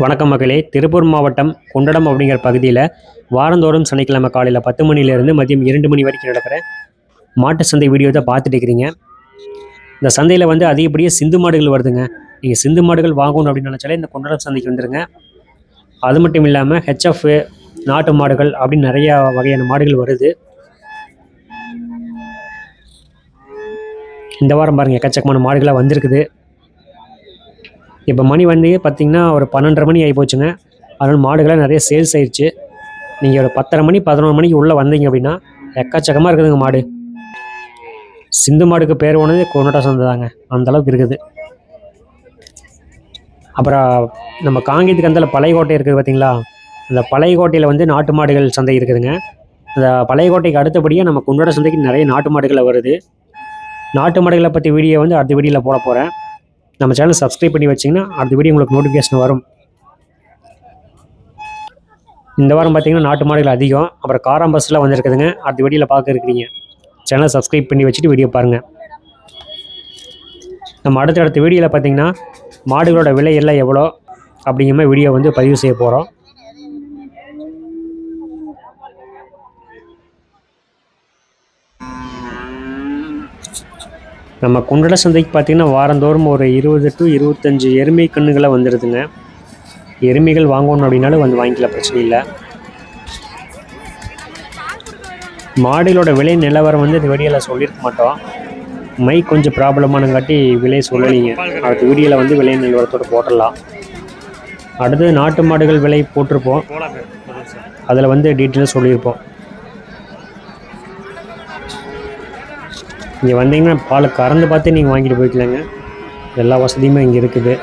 வணக்கம் மகளே. திருப்பூர் மாவட்டம் குண்டடம் அப்படிங்கிற பகுதியில் வாரந்தோறும் சனிக்கிழமை காலையில் பத்து மணிலேருந்து மதியம் இரண்டு மணி வரைக்கும் நடக்கிற மாட்டு சந்தை வீடியோ தான் பார்த்துட்டு இருக்கிறீங்க. இந்த சந்தையில் வந்து அதிகப்படியாக சிந்து மாடுகள் வருதுங்க. நீங்கள் சிந்து மாடுகள் வாங்கணும் அப்படின்னு நினச்சாலே இந்த குண்டடம் சந்தைக்கு வந்துடுங்க அது மட்டும் இல்லாமல் ஹெச்எஃப் நாட்டு மாடுகள் அப்படின்னு நிறையா வகையான மாடுகள் வருது. இந்த வாரம் பாருங்கள் எக்கச்சக்கமான மாடுகளாக வந்திருக்குது. இப்போ மணி வந்து பார்த்திங்கன்னா ஒரு பன்னெண்டரை மணி ஆகி போச்சுங்க. அதனால் மாடுகள்லாம் நிறைய சேல்ஸ் ஆயிடுச்சு நீங்கள் ஒரு பத்தரை மணி பதினொரு மணிக்கு உள்ளே வந்தீங்க அப்படின்னா எக்கச்சக்கமாக இருக்குதுங்க மாடு. சிந்து மாடுக்கு பேர் போனது கொண்டாட்ட சந்தை தாங்க. அந்தளவுக்கு இருக்குது. அப்புறம் நம்ம காங்கேயத்துக்கு அந்தால பழையகோட்டை இருக்குது பார்த்தீங்களா? அந்த பழைய கோட்டையில் வந்து நாட்டு மாடுகள் சந்தை இருக்குதுங்க. அந்த பழையகோட்டைக்கு அடுத்தபடியாக நம்ம கொண்டாட சந்தைக்கு நிறைய நாட்டு மாடுகளை வருது. நாட்டு மாடுகளை பற்றி வீடியோ வந்து அடுத்த வீடியோவில் போட போகிறேன் நம்ம சேனல் சப்ஸ்கிரைப் பண்ணி வச்சிங்கன்னா அடுத்த வீடியோ உங்களுக்கு நோட்டிஃபிகேஷன் வரும். இந்த வாரம் பார்த்தீங்கன்னா நாட்டு மாடுகள் அதிகம். அப்புறம் காரம் பஸ்ஸில் வந்திருக்குதுங்க. அடுத்த வீடியோவில் பார்க்க இருக்கிறீங்க. சேனலை சப்ஸ்கிரைப் பண்ணி வச்சுட்டு வீடியோ பாருங்கள் நம்ம அடுத்த அடுத்த வீடியோவில் பார்த்தீங்கன்னா மாடுகளோட விலை எல்லாம் எவ்வளோ அப்படிங்கிற மாதிரி வீடியோ வந்து பதிவு செய்ய போகிறோம் நம்ம குண்டட சந்தைக்கு பார்த்தீங்கன்னா வாரந்தோறும் ஒரு இருபது டு இருபத்தஞ்சி எருமை கண்ணுகளை வந்துடுதுங்க எருமைகள் வாங்கணும் அப்படின்னாலும் வந்து வாங்கிக்கலாம் பிரச்சனை இல்லை. மாடுகளோட விலை நிலவரம் வந்து இந்த வீடியோவில் சொல்லியிருக்க மாட்டோம். மை கொஞ்சம் ப்ராப்ளமானங்காட்டி விலை சொல்லலைங்க. அடுத்த வீடியோவில் வந்து விலை நிலவரத்தோடு போட்டுடலாம். அடுத்து நாட்டு மாடுகள் விலை போட்டிருப்போம். அதில் வந்து டீட்டெயில்ஸ் சொல்லியிருப்போம். இங்கே வந்தீங்கன்னா பால் கறந்து பார்த்து நீங்கள் வாங்கிட்டு போய்க்கலாங்க. எல்லா வசதியுமே இங்கே இருக்குது.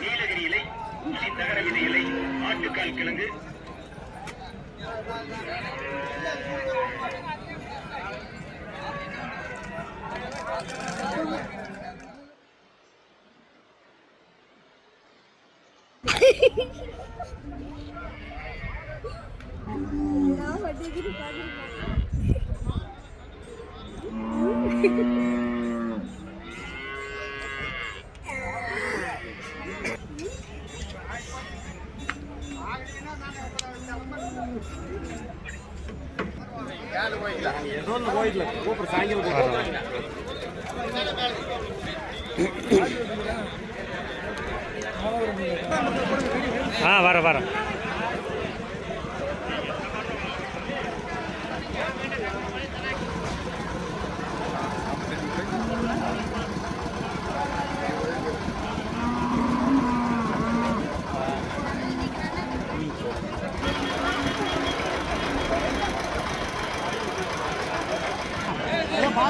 நீலகிரி இலை ஊசி தகர விதை இலை ஆட்டுக்கால் கிழங்கு. ஆ வர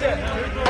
Yeah.